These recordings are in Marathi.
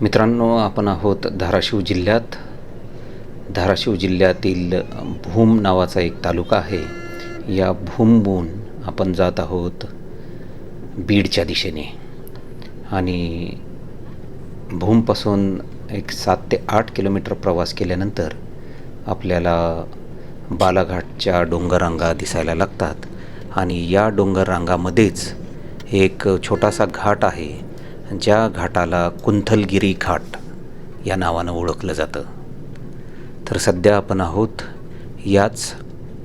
मित्रांनो आपण आहोत धाराशिव जिल्ह्यात. धाराशिव जिल्ह्यातील भूम नावाचा एक तालुका आहे. या भूमहून आपण जात आहोत बीडच्या दिशेने. आणि भूमपासून एक सात ते आठ किलोमीटर प्रवास केल्यानंतर आपल्याला बालाघाटच्या डोंगररांगा दिसायला लागतात. आणि या डोंगररांगामध्येच एक छोटासा घाट आहे. ज्या घाटाला कुंथलगिरी घाट या नावानं ओळखलं जातं. तर सध्या आपण आहोत याच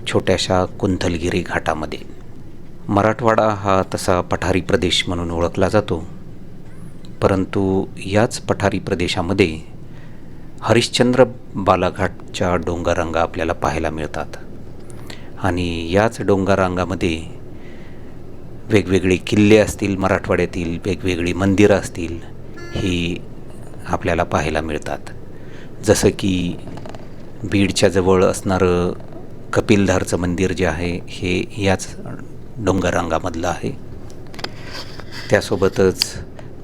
छोट्याशा कुंथलगिरी घाटामध्ये. मराठवाडा हा तसा पठारी प्रदेश म्हणून ओळखला जातो. परंतु याच पठारी प्रदेशामध्ये हरिश्चंद्र बालाघाटच्या डोंगररांगा आपल्याला पाहायला मिळतात. आणि याच डोंगररांगामध्ये वेगवेगळे किल्ले असतील मराठवाड्यातील वेगवेगळी मंदिरं असतील ही आपल्याला पाहायला मिळतात. जसं की बीडच्या जवळ असणारं कपिलधारचं मंदिर जे आहे हे याच डोंगररांगामधलं आहे. त्यासोबतच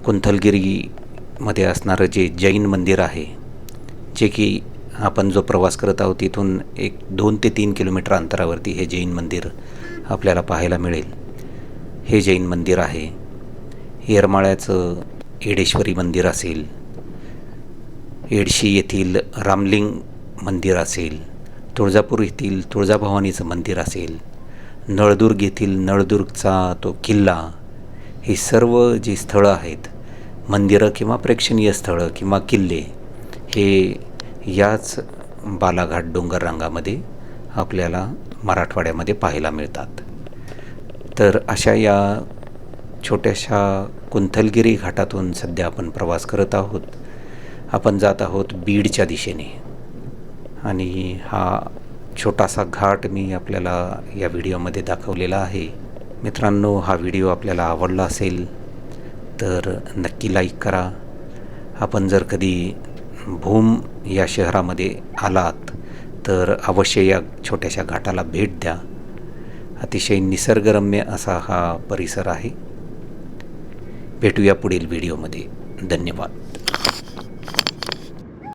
कुंथलगिरीमध्ये असणारं जे जैन मंदिर आहे जे की आपण जो प्रवास करत आहोत तिथून एक दोन ते तीन किलोमीटर अंतरावरती हे जैन मंदिर आपल्याला पाहायला मिळेल. हे जैन मंदिर आहे. येरमाळ्याचं येडेश्वरी मंदिर असेल. येडशी येथील रामलिंग मंदिर असेल. तुळजापूर येथील तुळजाभवानीचं मंदिर असेल. नळदुर्ग येथील नळदुर्गचा तो किल्ला. ही सर्व जी स्थळं आहेत मंदिरं किंवा प्रेक्षणीय स्थळं किंवा किल्ले हे याच बालाघाट डोंगर रांगामध्ये आपल्याला मराठवाड्यामध्ये पाहायला मिळतात. तर अशा या छोट्याशा कुंथलगिरी घाटातून सध्या आपण प्रवास करत आहोत. आपण जात आहोत बीडच्या दिशेने. आणि हा छोटासा घाट मी आपल्याला या व्हिडिओमध्ये दाखवलेला आहे. मित्रांनो हा व्हिडिओ आपल्याला आवडला असेल तर नक्की लाईक करा. आपण जर कधी भूम या शहरामध्ये आलात तर अवश्य या छोट्याशा घाटाला भेट द्या. अतिशय निसर्गरम्य असा हा परिसर आहे. भेटूया पुढील व्हिडिओमध्ये. धन्यवाद.